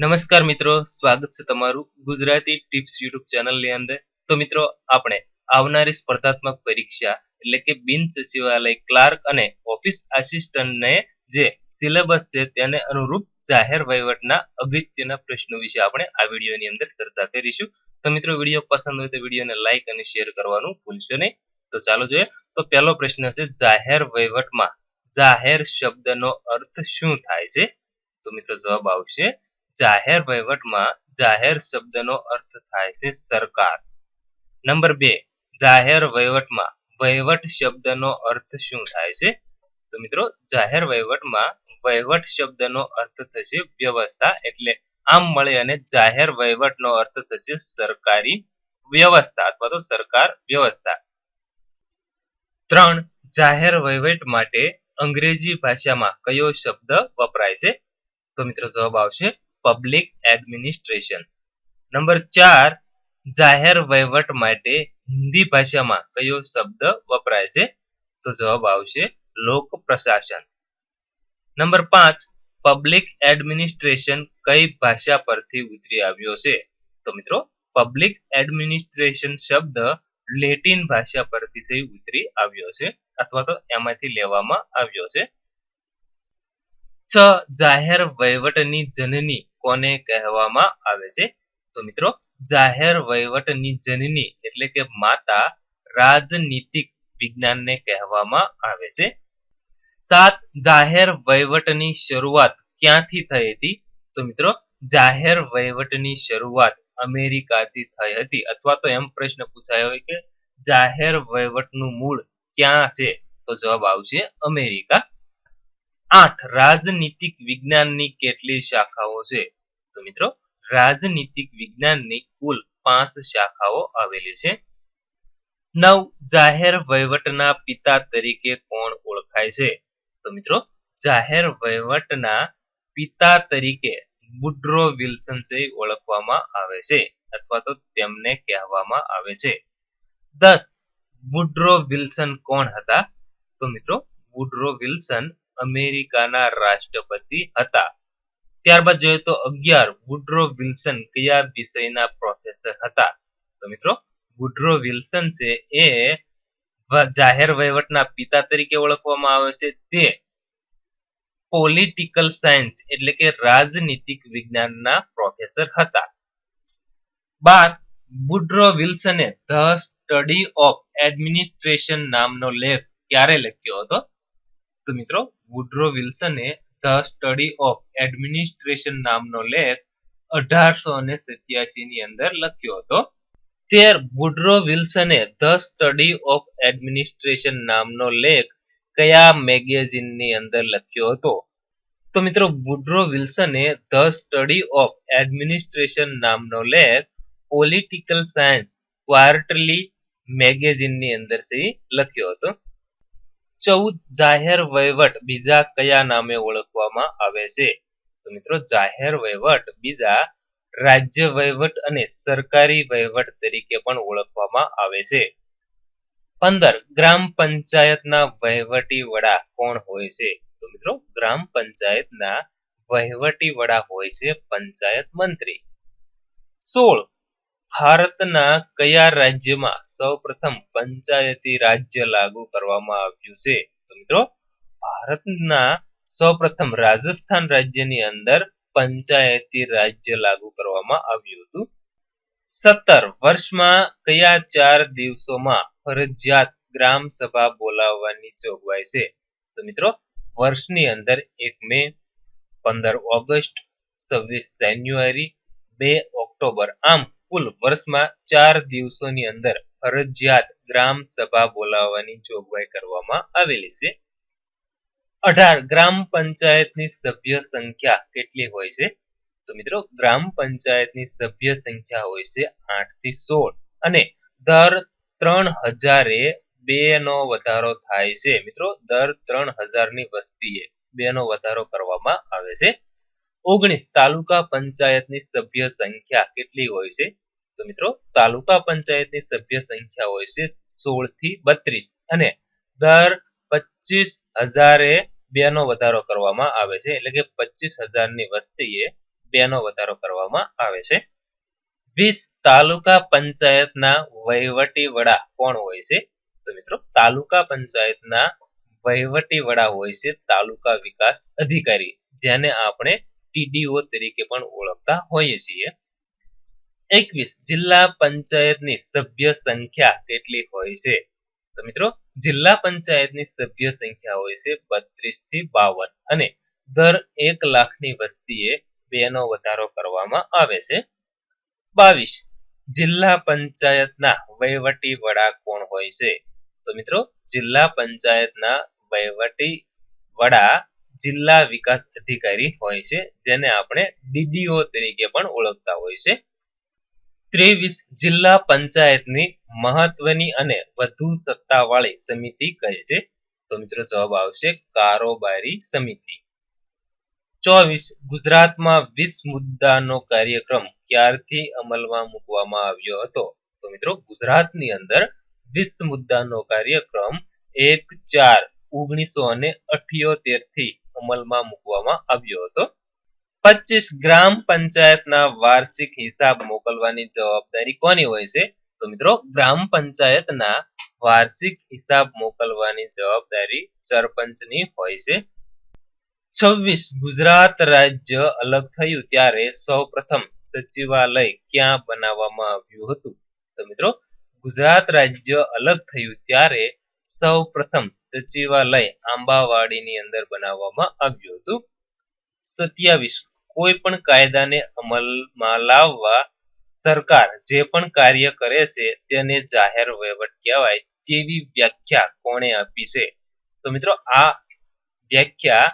નમસ્કાર મિત્રો, સ્વાગત છે તમારું ગુજરાતી ટિપ્સ યુટ્યુબ ચેનલની અંદર. તો મિત્રો, આપણે આવનારી સ્પર્ધાત્મક પરીક્ષા એટલે કે બિન સચિવાલય ક્લાર્ક અને ઓફિસ આસિસ્ટન્ટને જે સિલેબસ છે તેને અનુરૂપ જાહેર વહીવટના અગત્યના પ્રશ્નો વિશે આપણે આ વિડીયોની અંદર ચર્ચા કરીશું. તો મિત્રો, વીડિયો પસંદ હોય તો વિડીયોને લાઈક અને શેર કરવાનું ભૂલશો નહીં. તો ચાલો જોઈએ. તો પહેલો પ્રશ્ન છે, જાહેર વહીવટમાં જાહેર શબ્દનો અર્થ શું થાય છે? તો મિત્રો, જવાબ આવશે જાહેર વહીવટમાં જાહેર શબ્દનો અર્થ થાય છે સરકાર. નંબર બે, જાહેર વહીવટમાં વહીવટ શબ્દનો અર્થ શું થાય છે? તો મિત્રો, જાહેર વહીવટમાં વહીવટ શબ્દનો અર્થ થશે વ્યવસ્થા, એટલે આમ મળે અને જાહેર વહીવટનો અર્થ થશે સરકારી વ્યવસ્થા અથવા તો સરકાર વ્યવસ્થા. ત્રણ, જાહેર વહીવટ માટે અંગ્રેજી ભાષામાં કયો શબ્દ વપરાય છે? તો મિત્રો જવાબ આવશે પબ્લિક એડમિનિસ્ટ્રેશન નંબર ચાર, જાહેર વહીવટ માટે હિન્દી ભાષામાં કયો શબ્દ વપરાય છે? તો જવાબ આવશે લોક પ્રશાસન. નંબર પાંચ પબ્લિક એડમિનિસ્ટ્રેશન કઈ ભાષા પરથી ઉતરી આવ્યો છે? તો મિત્રો પબ્લિક એડમિનિસ્ટ્રેશન શબ્દ લેટિન ભાષા પરથી ઉતરી આવ્યો છે અથવા તો એમાંથી લેવામાં આવ્યો છે. છ જાહેર વહીવટની જનની કોને કહેવામાં આવે છે? તો મિત્રો, જાહેર વહીવટની જનની એટલે કે માતા રાજનીતિક વિજ્ઞાનને કહેવામાં આવે છે. સાત, જાહેર વહીવટની શરૂઆત ક્યાંથી થઈ હતી? તો મિત્રો, જાહેર વહીવટની શરૂઆત અમેરિકાથી થઈ હતી. અથવા તો એમ પ્રશ્ન પૂછાયો હોય કે જાહેર વહીવટનું મૂળ ક્યાં છે? તો જવાબ આવશે અમેરિકા. આઠ રાજનીતિક વિજ્ઞાનની કેટલી શાખાઓ છે? તો મિત્રો, રાજનીતિક વિજ્ઞાનની કુલ પાંચ શાખાઓ આવેલી છે. નવ જાહેર વહીવટના પિતા તરીકે કોણ ઓળખાય છે? તો મિત્રો, જાહેર વહીવટના પિતા તરીકે વુડ્રો વિલ્સન છે ઓળખવામાં આવે છે, અથવા તો તેમને કહેવામાં આવે છે. દસ, વુડ્રો વિલ્સન કોણ હતા? તો મિત્રો, વુડ્રો વિલ્સન અમેરિકાના રાષ્ટ્રપતિ હતા. ત્યારબાદ જોઈએ તો અગિયાર, વુડ્રો વિલ્સન કયા વિષયના પ્રોફેસર હતા? તો મિત્રો, વુડ્રો વિલ્સન છે એ જાહેર વહીવટના પિતા તરીકે ઓળખવામાં આવે છે. તે પોલિટિકલ સાયન્સ એટલે કે રાજનીતિક વિજ્ઞાનના પ્રોફેસર હતા. બાર બુડ્રો વિલ્સને ધ સ્ટડી ઓફ એડમિનિસ્ટ્રેશન નામનો લેખ ક્યારે લખ્યો હતો? તો મિત્રો વુડ્રો વિલ્સને ધ સ્ટડી ઓફ એડમિનિસ્ટ્રેશન નામનો લેખ અઢારસો ને સત્યાસી ની અંદર લખ્યો હતો. ત્યાર વુડ્રો વિલ્સને ધ સ્ટડી ઓફ એડમિનિસ્ટ્રેશન નામનો લેખ કયા મેગેઝિનની અંદર લખ્યો હતો? તો મિત્રો વુડ્રો વિલ્સને ધ સ્ટડી ઓફ એડમિનિસ્ટ્રેશન નામનો લેખ પોલિટિકલ સાયન્સ ક્વાર્ટરલી મેગેઝિનની અંદર લખ્યો હતો. ચૌદ જાહેર વહીવટ બીજા કયા નામે ઓળખવામાં આવે છે? તો મિત્રો, જાહેર વહીવટ બીજા રાજ્ય વહીવટ અને સરકારી વહીવટ તરીકે પણ ઓળખવામાં આવે છે. પંદર, ગ્રામ પંચાયતના વહીવટી વડા કોણ હોય છે? તો મિત્રો, ગ્રામ પંચાયતના વહીવટી વડા હોય છે પંચાયત મંત્રી. સોળ ભારતના કયા રાજ્યમાં સૌપ્રથમ પંચાયતી રાજ્ય લાગુ કરવામાં આવ્યું છે? તો મિત્રો, ભારતના સૌપ્રથમ રાજસ્થાન રાજ્યની અંદર પંચાયતી રાજ્ય લાગુ કરવામાં આવ્યું હતું. સત્તર વર્ષમાં કયા ચાર દિવસોમાં ફરજિયાત ગ્રામ સભા બોલાવવાની જોગવાઈ છે? તો મિત્રો, વર્ષની અંદર એક મે, પંદર ઓગસ્ટ, છવ્વીસ જાન્યુઆરી, બે ઓક્ટોબર આમ કુલ વર્ષમાં ચાર દિવસોની અંદર ફરજિયાત ગ્રામ સભા બોલાવવાની જોગવાઈ કરવામાં આવેલી છે. અઢાર ગ્રામ પંચાયતની સભ્ય સંખ્યા કેટલી હોય છે? તો મિત્રો, ગ્રામ પંચાયતની સભ્ય સંખ્યા હોય છે આઠથી સોળ અને દર ત્રણ હજારે બે નો વધારો થાય છે. મિત્રો, દર ત્રણ હજારની વસ્તીએ બે નો વધારો કરવામાં આવે છે. ઓગણીસ તાલુકા પંચાયતની સભ્ય સંખ્યા કેટલી હોય છે? તો મિત્રો, તાલુકા પંચાયતની સભ્ય સંખ્યા હોય છે સોળથી બત્રીસ અને દર પચીસ હજારે બે નો વધારો કરવામાં આવે છે. એટલે કે પચીસ હજારની વસ્તીએ બે નો વધારો કરવામાં આવે છે. વીસ તાલુકા પંચાયતના વહીવટી વડા કોણ હોય છે? તો મિત્રો, તાલુકા પંચાયતના વહીવટી વડા હોય છે તાલુકા વિકાસ અધિકારી, જેને આપણે ટીડીઓ તરીકે પણ ઓળખતા હોઈએ છીએ. એકવીસ, જિલ્લા પંચાયતની સભ્ય સંખ્યા કેટલી હોય છે? તો મિત્રો, જિલ્લા પંચાયતની સભ્ય સંખ્યા હોય છે બત્રીસથી બાવન અને દર એક લાખની વસ્તીએ બે નો વધારો કરવામાં આવે છે. બાવીસ, જિલ્લા પંચાયતના વહીવટી વડા કોણ હોય છે? તો મિત્રો, જિલ્લા પંચાયતના વહીવટી વડા જિલ્લા વિકાસ અધિકારી હોય છે, જેને આપણે ડીડીઓ તરીકે પણ ઓળખતા હોય છે. ત્રેવીસ જિલ્લા પંચાયતની મહત્વની અને વધુ સત્તાવાળી સમિતિ કહે છે. તો મિત્રો જવાબ આવશે કારોબારી સમિતિ. ચોવીસ ગુજરાતમાં વીસ મુદ્દાનો કાર્યક્રમ ક્યારથી અમલમાં મૂકવામાં આવ્યો હતો? તો મિત્રો ગુજરાતની અંદર વીસ મુદ્દાનો કાર્યક્રમ એક ચાર ઓગણીસો અને અઠ્યોતેરથી અમલમાં મૂકવામાં આવ્યો હતો. પચીસ ગ્રામ પંચાયતના વાર્ષિક હિસાબ મોકલવાની જવાબદારી કોની હોય છે? તો મિત્રો, ગ્રામ પંચાયતના વાર્ષિક હિસાબ મોકલવાની જવાબદારી સરપંચની હોય છે. છવ્વીસ, ગુજરાત રાજ્ય અલગ થયું ત્યારે સૌ પ્રથમ સચિવાલય ક્યાં બનાવવામાં આવ્યું હતું? તો મિત્રો, ગુજરાત રાજ્ય અલગ થયું ત્યારે સૌ પ્રથમ સચિવાલય આંબાવાડીની અંદર બનાવવામાં આવ્યું હતું. સત્યાવીસ, કોઈ પણ કાયદાને અમલમાં લાવવા સરકાર જે પણ કાર્ય કરે છે તેને જાહેર વહીવટ કહેવાય તેવી વ્યાખ્યા કોણે આપી છે? તો મિત્રો, આ વ્યાખ્યા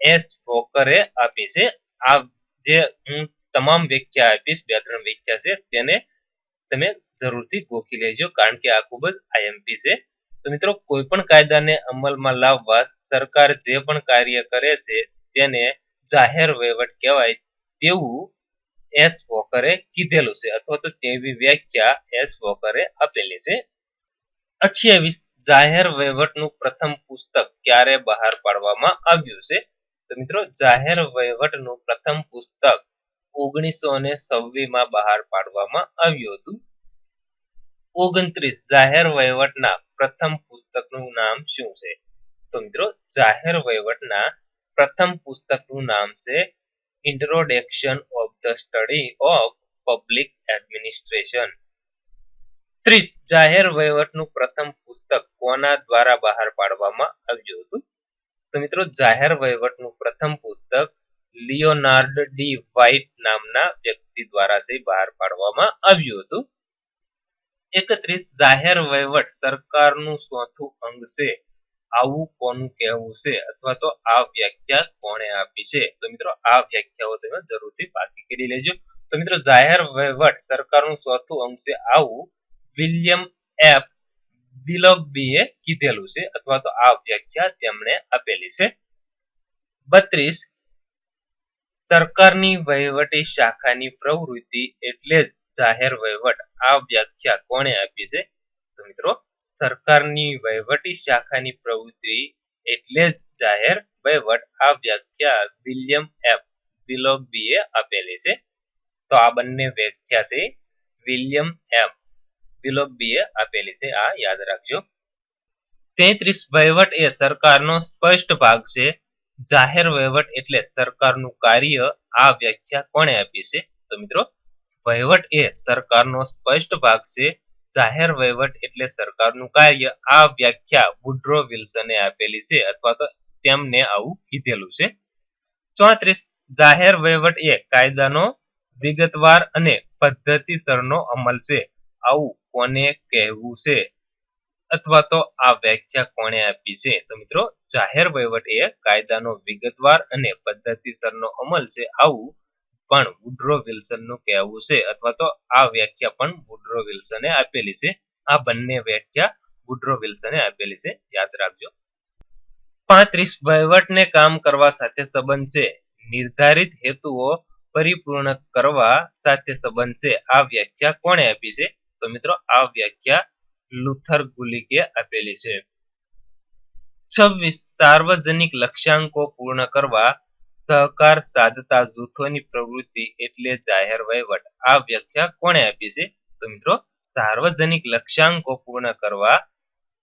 એસ ફોકરે આપી છે. આ જે હું તમામ વ્યાખ્યા આપીશ, બે ત્રણ વ્યાખ્યા છે, તેને તમે જરૂરથી ગોખી લેજો, કારણ કે આ ખૂબ જ આઈએમપી છે. તો મિત્રો કોઈ પણ કાયદાને અમલમાં લાવવા સરકાર જે પણ કાર્ય કરે છે તેને જાહેર વહીવટ કહેવાય તેવું એસ વોકરે કીધેલું છે અથવા તો તેવી વ્યાખ્યા એસ વોકરે આપેલી છે. અઠ્યાવીસ, જાહેર વહીવટનું પ્રથમ પુસ્તક ક્યારે બહાર પાડવામાં આવ્યું છે? તો મિત્રો, જાહેર વહીવટનું પ્રથમ પુસ્તક ઓગણીસો ને માં બહાર પાડવામાં આવ્યું હતું. ઓગણત્રીસ જાહેર વહીવટના પ્રથમ પુસ્તકનું નામ શું છે? તો મિત્રો, જાહેર વહીવટના પ્રથમ પુસ્તકનું નામ છે introduction of the study of public administration ત્રીસ જાહેર વહીવટનું પ્રથમ પુસ્તક કોના દ્વારા બહાર પાડવામાં આવ્યું હતું? તો મિત્રો, જાહેર વહીવટનું પ્રથમ પુસ્તક લિયોનાર્ડ ડી વ્હાઇટ નામના વ્યક્તિ દ્વારા બહાર પાડવામાં આવ્યું હતું. એકત્રીસ જાહેર વહીવટ સરકારનું ચોથું અંગ છે. આવું કોનું કહેવું છે અથવા તો આ વ્યાખ્યા કોણે આપી છે? તો મિત્રો, આ વ્યાખ્યાઓ તમે જરૂરથી પાકી કરી લેજો. તો મિત્રો, જાહેર વહીવટ સરકારનું ચોથું અંગ છે આવું વિલિયમ એફ બિલોગબીએ કીધેલું છે અથવા તો આ વ્યાખ્યા તેમણે આપેલી છે. બત્રીસ, સરકારની વહીવટી શાખાની પ્રવૃત્તિ એટલે જ જાહેર વહીવટ. આ વ્યાખ્યા કોણે આપી છે? તો મિત્રો, સરકારની વહીવટી શાખાની પ્રવૃત્તિ એટલે જ જાહેર વહીવટ. આ વ્યાખ્યા વિલિયમ એફ. બિલોગબીએ આપેલી છે. તો આ બંને વ્યાખ્યા છે વિલિયમ એફ. બિલોગબીએ આપેલી છે. આ યાદ રાખજો. તેત્રીસ વહીવટ એ સરકારનો સ્પષ્ટ ભાગ છે. જાહેર વહીવટ એટલે સરકારનું કાર્ય. આ વ્યાખ્યા કોણે આપી છે? તો મિત્રો વહીવટ એ સરકારનો સ્પષ્ટ ભાગ છે. જાહેર વહીવટ એટલે સરકારનું કાર્ય. આ વ્યાખ્યા વુડ્રો વિલ્સને આપેલી છે અથવા તો તેમને આવું કીધેલું છે. ચોત્રીસ, જાહેર વહીવટ એ કાયદાનો વિગતવાર અને પદ્ધતિસરનો અમલ છે. આવું કોને કહેવું છે? અથવા તો આ વ્યાખ્યા કોણે આપી છે? તો મિત્રો, જાહેર વહીવટ એ કાયદાનો વિગતવાર અને પદ્ધતિસરનો અમલ છે. આવું પણ વુડ્રો વિલ્સનનું કહેવું છે અથવા તો આ વ્યાખ્યા પણ વુડ્રો વિલ્સને આપેલી છે. આ બંને વ્યાખ્યા વુડ્રો વિલ્સને આપેલી છે. યાદ રાખજો. પાંત્રીસ વહીવટને કામ કરવા સાથે સંબંધ છે. નિર્ધારિત હેતુઓ પરિપૂર્ણ કરવા સાથે સંબંધ છે. આ વ્યાખ્યા કોણે આપી છે? તો મિત્રો, આ વ્યાખ્યા લુથર ગુલિકે આપેલી છે. છવ્વીસ સાર્વજનિક લક્ષ્યાંકો પૂર્ણ કરવા સહકાર સાધતા જૂથોની પ્રવૃત્તિ એટલે જાહેર વહીવટ. આ વ્યાખ્યા કોણે આપી છે? તો મિત્રો, સાર્વજનિક લક્ષ્યાંકો પૂર્ણ કરવા,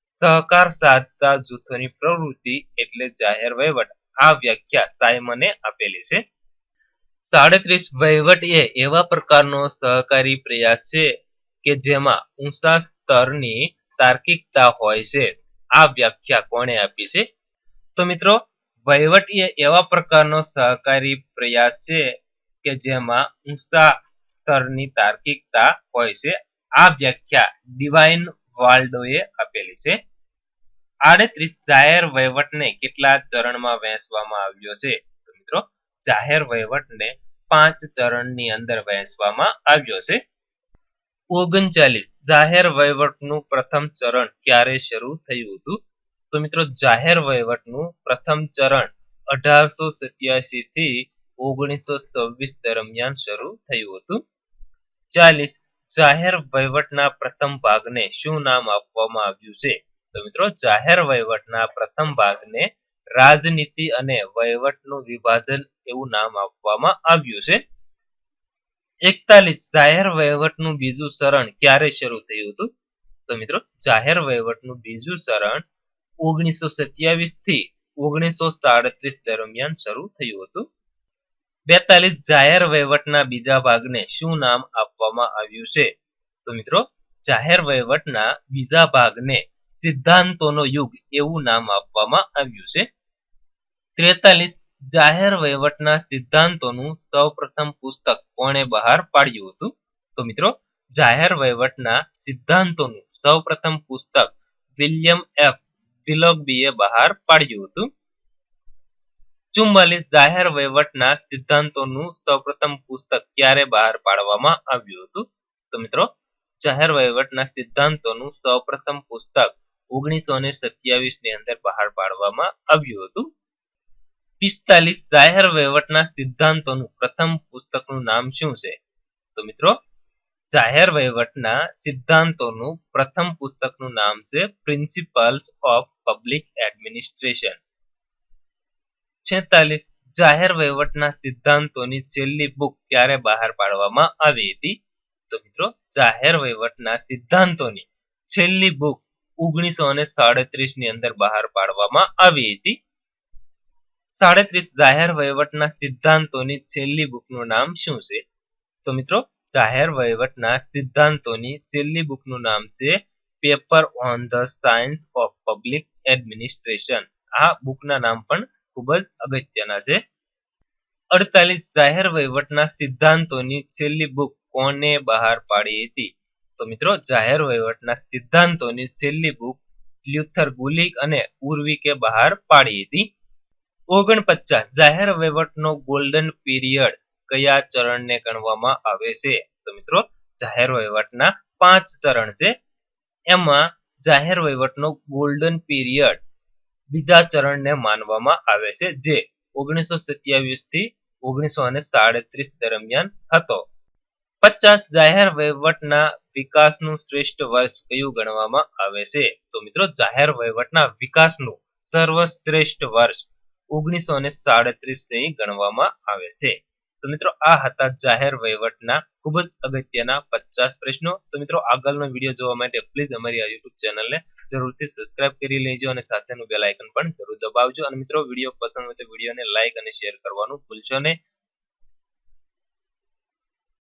સહકાર સાધતા જૂથોની પ્રવૃત્તિ એટલે જાહેર વહીવટ. આ વ્યાખ્યા સાયમને આપેલી છે. સાડત્રીસ વહીવટ એ એવા પ્રકારનો સહકારી પ્રયાસ છે કે જેમાં ઊંચા સ્તરની તાર્કિકતા હોય છે. આ વ્યાખ્યા કોણે આપી છે? તો મિત્રો વહીવટ એ એવા પ્રકારનો સહકારી પ્રયાસ છે કે જેમાં ઊંચા સ્તરની તાર્કિકતા હોય છે. આ વ્યાખ્યા ડિવાઇન વાલ્ડોએ આપેલી છે. આડત્રીસ જાહેર વહીવટને કેટલા ચરણમાં વહેંચવામાં આવ્યો છે? તો મિત્રો, જાહેર વહીવટને પાંચ ચરણની અંદર વહેંચવામાં આવ્યો છે. ઓગણચાલીસ જાહેર વહીવટનું પ્રથમ ચરણ ક્યારે શરૂ થયું હતું? તો મિત્રો જાહેર વહીવટનું પ્રથમ ચરણ અઢારસો સત્યાસી થી ઓગણીસો છવ્વીસ દરમિયાન શરૂ થયું હતું. ચાલીસ, જાહેર વહીવટના પ્રથમ ભાગને શું નામ આપવામાં આવ્યું છે? તો મિત્રો જાહેર વહીવટના પ્રથમ ભાગને રાજનીતિ અને વહીવટનું વિભાજન એવું નામ આપવામાં આવ્યું છે. એકતાલીસ, જાહેર વહીવટનું બીજું ચરણ ક્યારે શરૂ થયું હતું? તો મિત્રો જાહેર વહીવટનું બીજું ચરણ ઓગણીસો સત્યાવીસથી ઓગણીસો સાડત્રીસ દરમિયાન શરૂ થયું હતું. બેતાલીસ જાહેર વહીવટના બીજા ભાગને શું નામ આપવામાં આવ્યું છે? તો મિત્રો, જાહેર વહીવટના બીજા ભાગને સિદ્ધાંતોનો યુગ એવું નામ આપવામાં આવ્યું છે. ત્રેતાલીસ જાહેર વહીવટના સિદ્ધાંતોનું સૌપ્રથમ પુસ્તક કોણે બહાર પાડ્યું હતું? તો મિત્રો, જાહેર વહીવટના સિદ્ધાંતોનું સૌપ્રથમ પુસ્તક વિલિયમ એફ વિલોગબીએ બહાર પાડ્યું હતું. ચુમ્માલીસ જાહેર વહીવટના સિદ્ધાંતોનું સૌપ્રથમ પુસ્તક ક્યારે બહાર પાડવામાં આવ્યું હતું? તો મિત્રો, જાહેર વહીવટના સિદ્ધાંતોનું સૌપ્રથમ પુસ્તક ઓગણીસો ને સત્યાવીસની અંદર બહાર પાડવામાં આવ્યું હતું. પિસ્તાલીસ જાહેર વહીવટના સિદ્ધાંતોનું પ્રથમ પુસ્તકનું નામ શું છે? તો મિત્રો જાહેર વહીવટના સિદ્ધાંતોનું પ્રથમ પુસ્તકનું નામ છે પ્રિન્સિપલ્સ ઓફ પબ્લિક એડમિનિસ્ટ્રેશન છેતાલીસ, જાહેર વહીવટના સિદ્ધાંતોની છેલ્લી બુક ક્યારે બહાર પાડવામાં આવી હતી? તો મિત્રો, જાહેર વહીવટના સિદ્ધાંતોની છેલ્લી બુક ઓગણીસો ને સાડત્રીસની અંદર બહાર પાડવામાં આવી હતી. સાડત્રીસ, જાહેર વહીવટના સિદ્ધાંતોની છેલ્લી બુકનું નામ શું છે? તો મિત્રો જાહેર વહીવટના સિદ્ધાંતોની છેલ્લી બુકનું નામ છે paper on the science of public administration આ બુકના નામ પણ ખૂબ જ અગત્યના છે. અડતાલીસ જાહેર વહીવટના સિદ્ધાંતોની છેલ્લી બુક કોને બહાર પાડી હતી? તો મિત્રો, જાહેર વહીવટના સિદ્ધાંતોની છેલ્લી બુક લ્યુથર ગુલિક અને ઉર્વિકે બહાર પાડી હતી. ઓગણપચાસ જાહેર વહીવટનો ગોલ્ડન પીરિયડ કયા ચરણને ગણવામાં આવે છે? તો મિત્રો, જાહેર વહીવટના પાંચ ચરણ છે. એમાં જાહેર વહીવટનો ગોલ્ડન પીરિયડ બીજા ચરણને માનવામાં આવે છે, જે ઓગણીસો સત્યાવીસથી ઓગણીસો અને સાડત્રીસ દરમિયાન હતો. પચાસ જાહેર વહીવટના વિકાસનું શ્રેષ્ઠ વર્ષ કયું ગણવામાં આવે છે? તો મિત્રો, જાહેર વહીવટના વિકાસનું સર્વશ્રેષ્ઠ વર્ષ ઓગણીસો અને સાડત્રીસ ગણવામાં આવે છે. તો મિત્રો, આ હતા જાહેર વહીવટના ખૂબ જ અગત્યના પચાસ પ્રશ્નો. તો મિત્રો, આગળનો વીડિયો જોવા માટે પ્લીઝ અમારી આ યુટ્યુબ ચેનલને જરૂરથી સબસ્ક્રાઇબ કરી લેજો અને સાથેનું બેલ આઇકન પણ જરૂર દબાવજો. અને મિત્રો, વીડિયો પસંદ હોય તો વિડીયોને લાઇક અને શેર કરવાનું ભૂલશો નહીં.